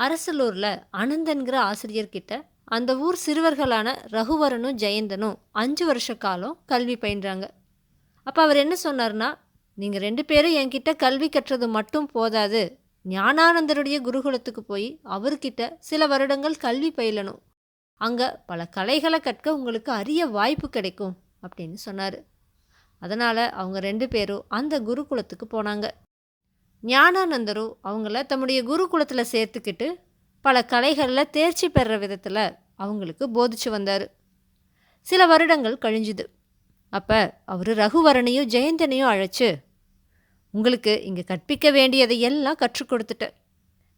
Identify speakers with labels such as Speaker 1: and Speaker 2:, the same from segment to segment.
Speaker 1: அரசலூரில் அனந்தன்கிற ஆசிரியர்கிட்ட அந்த ஊர் சிறுவர்களான ரகுவரனும் ஜெயந்தனும் அஞ்சு வருஷ காலம் கல்வி பயின்றாங்க. அப்போ அவர் என்ன சொன்னார்னா நீங்கள் ரெண்டு பேரும் என்கிட்ட கல்வி கற்றது மட்டும் போதாது. ஞானானந்தருடைய குருகுலத்துக்கு போய் அவர்கிட்ட சில வருடங்கள் கல்வி பயிலணும். அங்கே பல கலைகளை கற்க உங்களுக்கு அரிய வாய்ப்பு கிடைக்கும் அப்படின்னு சொன்னார். அதனால் அவங்க ரெண்டு பேரும் அந்த குருகுலத்துக்கு போனாங்க. ஞானானந்தரும் அவங்கள தம்முடைய குருகுலத்தில் சேர்த்துக்கிட்டு பல கலைகளில் தேர்ச்சி பெற விதத்தில் அவங்களுக்கு போதிச்சு வந்தார். சில வருடங்கள் கழிஞ்சுது. அப்போ அவர் ரகுவரனையும் ஜெயந்தனையும் அழைச்சு உங்களுக்கு இங்கே கற்பிக்க வேண்டியதை எல்லாம் கற்றுக் கொடுத்துட்டேன்.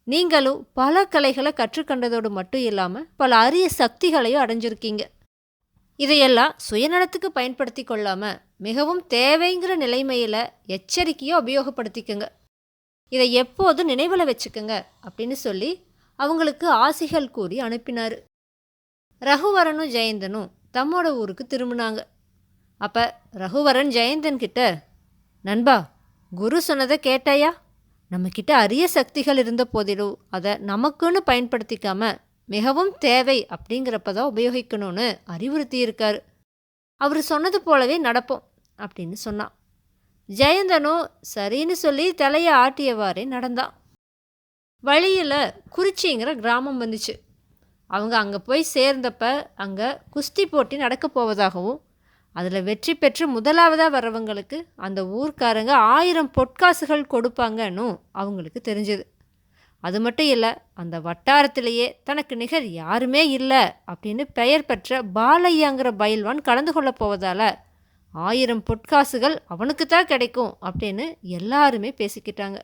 Speaker 1: நீங்களும் பல கலைகளை கற்றுக்கண்டதோடு மட்டும் இல்லாமல் பல அரிய சக்திகளையும் அடைஞ்சிருக்கீங்க. இதையெல்லாம் சுயநலத்துக்கு பயன்படுத்தி கொள்ளாமல் மிகவும் தேவைங்கிற நிலைமையில் எச்சரிக்கையாக உபயோகப்படுத்திக்கங்க. இதை எப்போதும் நினைவில் வச்சுக்கோங்க அப்படின்னு சொல்லி அவங்களுக்கு ஆசிகள் கூறி அனுப்பினார். ரகுவரனும் ஜெயந்தனும் தம்மோட ஊருக்கு திரும்பினாங்க. அப்போ ரகுவரன் ஜெயந்தன் கிட்ட நண்பா குரு சொன்னதை கேட்டாயா? நம்மக்கிட்ட அரிய சக்திகள் இருந்த போதிலும் அதை நமக்குன்னு பயன்படுத்திக்காம மிகவும் தேவை அப்படிங்கிறப்ப தான் உபயோகிக்கணும்னு அறிவுறுத்தியிருக்காரு. அவர் சொன்னது போலவே நடப்போம் அப்படின்னு சொன்னான். ஜெயந்தனும் சரின்னு சொல்லி தலையை ஆட்டியவாறே நடந்தான் வழியில் குறிச்சிங்கிற கிராமம் வந்துச்சு. அவங்க அங்கே போய் சேர்ந்தப்ப அங்கே குஸ்தி போட்டி நடக்க போவதாகவும் அதில் வெற்றி பெற்று முதலாவதாக வர்றவங்களுக்கு அந்த ஊர்க்காரங்க ஆயிரம் பொற்காசுகள் கொடுப்பாங்கன்னு அவங்களுக்கு தெரிஞ்சது. அது மட்டும் இல்லை அந்த வட்டாரத்திலேயே தனக்கு நிகர் யாருமே இல்லை அப்படின்னு பெயர் பெற்ற பாலையாங்கிற பயில்வான் கலந்து கொள்ளப் போவதால் ஆயிரம் பொற்காசுகள் அவனுக்கு தான் கிடைக்கும் அப்படின்னு எல்லாருமே பேசிக்கிட்டாங்க.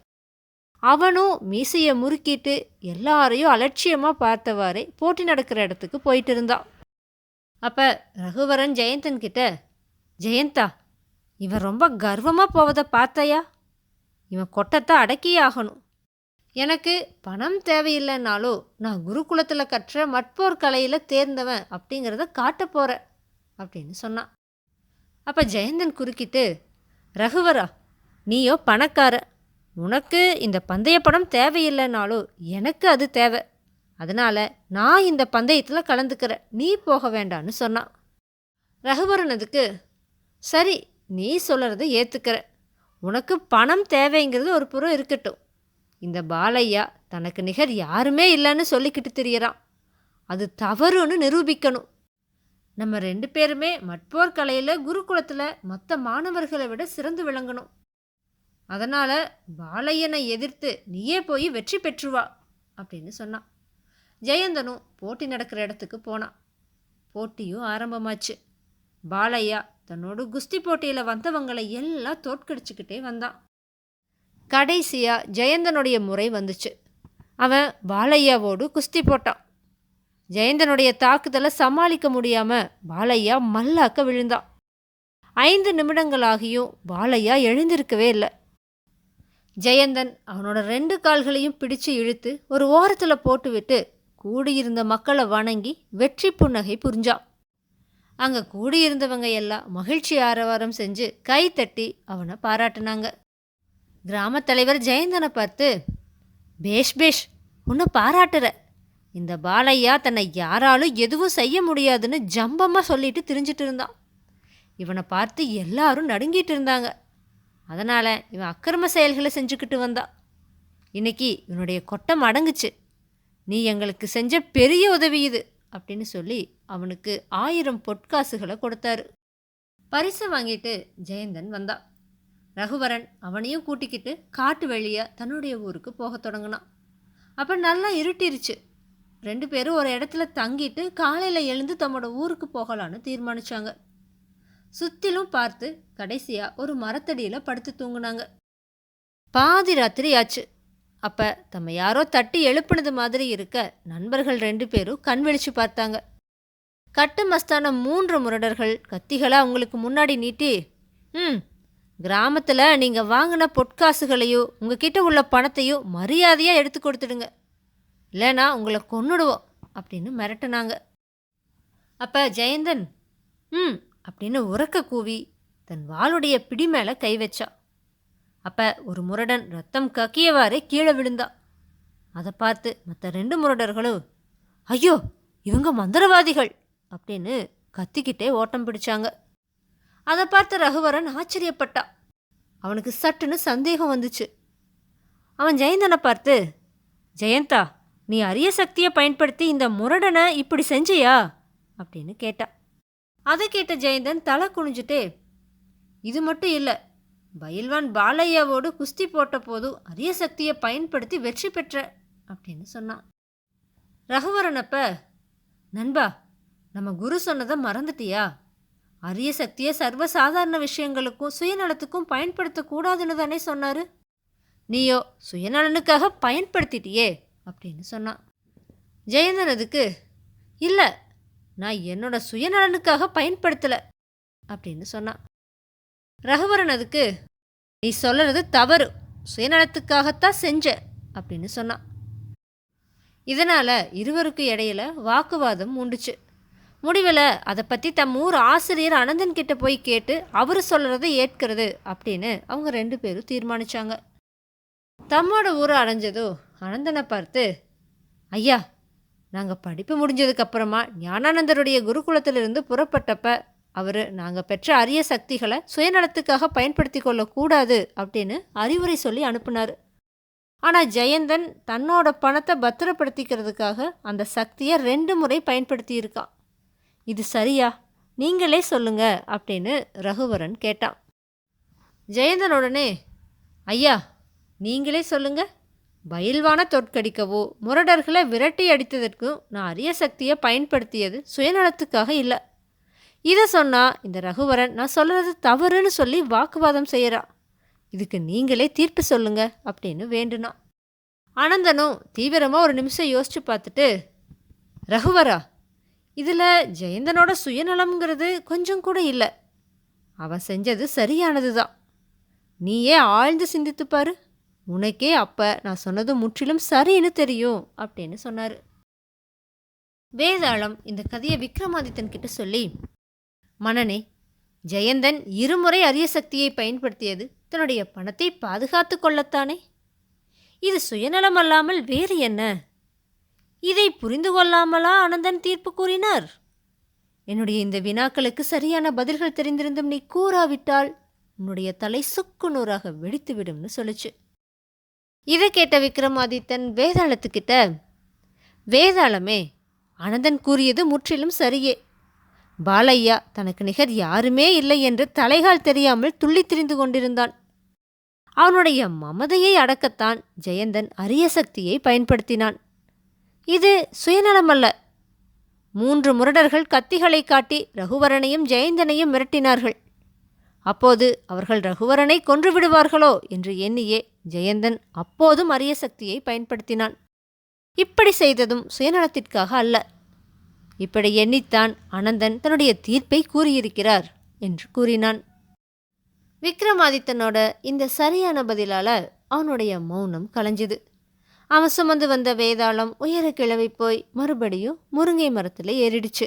Speaker 1: அவனும் மீசையை முறுக்கிட்டு எல்லாரையும் அலட்சியமாக பார்த்தவாறே போட்டி நடக்கிற இடத்துக்கு போயிட்டு இருந்தான். அப்போ ரகுவரன் ஜெயந்தன் கிட்ட ஜெயந்தா இவன் ரொம்ப கர்வமாக போவதை பார்த்தையா? இவன் கொட்டத்தை அடக்கியே ஆகணும். எனக்கு பணம் தேவையில்லைன்னாலும் நான் குருகுலத்தில் கற்ற மட்போர் கலையில் தேர்ந்தவன் அப்படிங்கிறத காட்ட போகிறேன் அப்படின்னு சொன்னான். அப்போ ஜெயந்தன் குறுக்கிட்டு ரகுவரா நீயோ பணக்கார. உனக்கு இந்த பந்தய படம் தேவையில்லைனாலும் எனக்கு அது தேவை. அதனால் நான் இந்த பந்தயத்தில் கலந்துக்கிறேன். நீ போக வேண்டான்னு சொன்னான் ரகுவரன் அதுக்கு சரி நீ சொல்கிறத ஏற்றுக்கிற உனக்கு பணம் தேவைங்கிறது ஒரு புறம் இருக்கட்டும். இந்த பாலையா தனக்கு நிகர் யாருமே இல்லைன்னு சொல்லிக்கிட்டு தெரியறான். அது தவறுன்னு நிரூபிக்கணும். நம்ம ரெண்டு பேருமே மட்போர் கலையில் குருகுலத்தில் மற்ற மாணவர்களை விட சிறந்து விளங்கணும். அதனால் பாலையனை எதிர்த்து நீயே போய் வெற்றி பெற்றுவா அப்படின்னு சொன்னான். ஜெயந்தனும் போட்டி நடக்கிற இடத்துக்கு போனான். போட்டியும் ஆரம்பமாச்சு. பாலையா தன்னோட குஸ்தி போட்டியில் வந்தவங்களை எல்லாம் தோற்கடிச்சுக்கிட்டே வந்தான். கடைசியாக ஜெயந்தனுடைய முறை வந்துச்சு. அவன் பாலையாவோடு குஸ்தி போட்டான். ஜெயந்தனுடைய தாக்குதலை சமாளிக்க முடியாமல் பாலையா மல்லாக்க விழுந்தான். ஐந்து நிமிடங்களாகியும் பாலையா எழுந்திருக்கவே இல்லை. ஜெயந்தன் அவனோட ரெண்டு கால்களையும் பிடிச்சு இழுத்து ஒரு ஓரத்தில் போட்டுவிட்டு கூடியிருந்த மக்களை வணங்கி வெற்றி புன்னகை புரிஞ்சான். அங்கே கூடியிருந்தவங்க எல்லாம் மகிழ்ச்சி ஆரவாரம் செஞ்சு கை தட்டி அவனை பாராட்டினாங்க. கிராமத் தலைவர் ஜெயந்தனை பார்த்து பேஷ் பேஷ் உன்னை பாராட்டுற இந்த பாலையா தன்னை யாராலும் எதுவும் செய்ய முடியாதுன்னு ஜம்பமாக சொல்லிட்டு திரிஞ்சிட்டு இருந்தான். இவனை பார்த்து எல்லாரும் நடுங்கிட்டு இருந்தாங்க. அதனால் இவன் அக்கிரம செயல்களை செஞ்சுக்கிட்டு வந்தான் இன்னைக்கு இவனுடைய கொட்டம் அடங்குச்சு. நீ எங்களுக்கு செஞ்ச பெரிய உதவி இது அப்படின்னு சொல்லி அவனுக்கு ஆயிரம் பொற்காசுகளை கொடுத்தாரு. பரிசு வாங்கிட்டு ஜெயந்தன் வந்தான் ரகுவரன் அவனையும் கூட்டிக்கிட்டு காட்டு வழியாக தன்னுடைய ஊருக்கு போகத் தொடங்கினான். அப்போ நல்லா இருட்டிருச்சு. ரெண்டு பேரும் ஒரு இடத்துல தங்கிட்டு காலையில் எழுந்து தம்மோட ஊருக்கு போகலான்னு தீர்மானித்தாங்க சுற்றிலும் பார்த்து கடைசியாக ஒரு மரத்தடியில் படுத்து தூங்குனாங்க. பாதி ராத்திரி ஆச்சு. அப்போ தம்ம யாரோ தட்டி எழுப்புனது மாதிரி இருக்க நண்பர்கள் ரெண்டு பேரும் கண் விழிச்சு பார்த்தாங்க. கட்டு மஸ்தான மூன்று முரடர்கள் கத்திகளை அவங்களுக்கு முன்னாடி நீட்டி ம் கிராமத்தில் நீங்கள் வாங்கின பொற்காசுகளையோ உங்ககிட்ட உள்ள பணத்தையோ மரியாதையாக எடுத்து கொடுத்துடுங்க. இல்லைனா உங்களை கொன்னுடுவோம் அப்படின்னு மிரட்டினாங்க. அப்போ ஜெயந்தன் ம் அப்படின்னு உறக்க கூவி தன் வாளுடைய பிடி மேலே கை வச்சா. அப்போ ஒரு முரடன் ரத்தம் கக்கியவாறே கீழே விழுந்தா. அதை பார்த்து மற்ற ரெண்டு முரடர்களும் ஐயோ இவங்க மந்திரவாதிகள் அப்படின்னு கத்திக்கிட்டே ஓட்டம் பிடிச்சாங்க. அதை பார்த்து ரகுவரன் ஆச்சரியப்பட்டா. அவனுக்கு சட்டுன்னு சந்தேகம் வந்துச்சு. அவன் ஜெயந்தனை பார்த்து ஜெயந்தா நீ அரிய சக்தியை பயன்படுத்தி இந்த முரடனை இப்படி செஞ்சியா? அப்படின்னு கேட்டா. அதை கேட்ட ஜெயந்தன் தலை குனிஞ்சுட்டே இது மட்டும் இல்லை பயில்வான் பாலையாவோடு குஸ்தி போட்ட போதும் அரிய சக்தியை பயன்படுத்தி வெற்றி பெற்ற அப்படின்னு சொன்னான். ரகுவரனப்ப நண்பா நம்ம குரு சொன்னதை மறந்துட்டியா? அரிய சக்தியை சர்வசாதாரண விஷயங்களுக்கும் சுயநலத்துக்கும் பயன்படுத்தக்கூடாதுன்னு தானே சொன்னார். நீயோ சுயநலனுக்காக பயன்படுத்திட்டியே அப்படின்னு சொன்னான். ஜெயந்தன் அதுக்கு இல்லை நான் என்னோட சுயநலனுக்காக பயன்படுத்தலை அப்படின்னு சொன்னான். ரகுவரன் அதுக்கு நீ சொல்கிறது தவறு சுயநலத்துக்காகத்தான் செஞ்ச அப்படின்னு சொன்னான். இதனால் இருவருக்கு இடையில வாக்குவாதம் உண்டுச்சு முடிவில் அதை பற்றி தம் ஊர் ஆசிரியர் அனந்தன் கிட்ட போய் கேட்டு அவர் சொல்கிறத ஏற்கிறது அப்படின்னு அவங்க ரெண்டு பேரும் தீர்மானிச்சாங்க. தம்மோட ஊரை அடைஞ்சதோ அனந்தனை பார்த்து ஐயா நாங்கள் படிப்பு முடிஞ்சதுக்கப்புறமா ஞானானந்தருடைய குருகுலத்திலிருந்து புறப்பட்டப்ப அவர் நாங்கள் பெற்ற அரிய சக்திகளை சுயநலத்துக்காக பயன்படுத்தி கொள்ளக்கூடாது அப்படின்னு அறிவுரை சொல்லி அனுப்புனார். ஆனால் ஜெயந்தன் தன்னோட பணத்தை பத்திரப்படுத்திக்கிறதுக்காக அந்த சக்தியை ரெண்டு முறை பயன்படுத்தி இருக்கான் இது சரியா? நீங்களே சொல்லுங்க அப்படின்னு ரகுவரன் கேட்டான். ஜெயந்தன் உடனே ஐயா நீங்களே சொல்லுங்கள் பயில்வான தோற்கடிக்கவோ முரடர்களை விரட்டி அடித்ததற்கும் நான் அரிய சக்தியை பயன்படுத்தியது சுயநலத்துக்காக இல்லை. இதை சொன்னால் இந்த ரகுவரன் நான் சொல்கிறது தவறுன்னு சொல்லி வாக்குவாதம் செய்கிறா இதுக்கு நீங்களே தீர்ப்பு சொல்லுங்க அப்படின்னு வேண்டுனான் ஆனந்தனும் தீவிரமாக ஒரு நிமிஷம் யோசித்து பார்த்துட்டு ரகுவரா இதில் ஜெயந்தனோட சுயநலம்ங்கிறது கொஞ்சம் கூட இல்லை. அவன் செஞ்சது சரியானது தான் நீயே ஆழ்ந்து சிந்தித்துப்பாரு உனக்கே அப்போ நான் சொன்னது முற்றிலும் சரின்னு தெரியும் அப்படின்னு சொன்னார். வேதாளம் இந்த கதையை விக்ரமாதித்தன் கிட்ட சொல்லி மணனே ஜெயந்தன் இருமுறை அரிய சக்தியை பயன்படுத்தியது தன்னுடைய பணத்தை பாதுகாத்து கொள்ளத்தானே? இது சுயநலம் அல்லாமல் வேறு என்ன? இதை புரிந்து கொள்ளாமலா அனந்தன் தீர்ப்பு கூறினார்? என்னுடைய இந்த வினாக்களுக்கு சரியான பதில்கள் தெரிந்திருந்தும் நீ கூறாவிட்டால் உன்னுடைய தலை சுக்கு நூறாக வெடித்துவிடும்னு சொல்லுச்சு. இதை கேட்ட விக்ரமாதித்தன் வேதாளத்துக்கிட்ட வேதாளமே அனந்தன் கூறியது முற்றிலும் சரியே. பாலையா தனக்கு நிகர் யாருமே இல்லை என்று தலைகால் தெரியாமல் துள்ளி திரிந்து கொண்டிருந்தான். அவனுடைய மமதையை அடக்கத்தான் ஜெயந்தன் அரிய சக்தியை பயன்படுத்தினான். இது சுயநலமல்ல. மூன்று முரடர்கள் கத்திகளை காட்டி ரகுவரனையும் ஜெயந்தனையும் மிரட்டினார்கள். அப்போது அவர்கள் ரகுவரனை கொன்று விடுவார்களோ என்று எண்ணியே ஜெயந்தன் அப்போதும் அரிய சக்தியை பயன்படுத்தினான். இப்படி செய்ததும் சுயநலத்திற்காக அல்ல. இப்படி எண்ணித்தான் அனந்தன் தன்னுடைய தீர்ப்பை கூறியிருக்கிறார் என்று கூறினான். விக்ரமாதித்தனோட இந்த சரியான பதிலால் அவனுடைய மௌனம் கலைஞ்சுது. அவன் சுமந்து வந்த வேதாளம் உயர கிளவி போய் மறுபடியும் முருங்கை மரத்தில் ஏறிடுச்சு.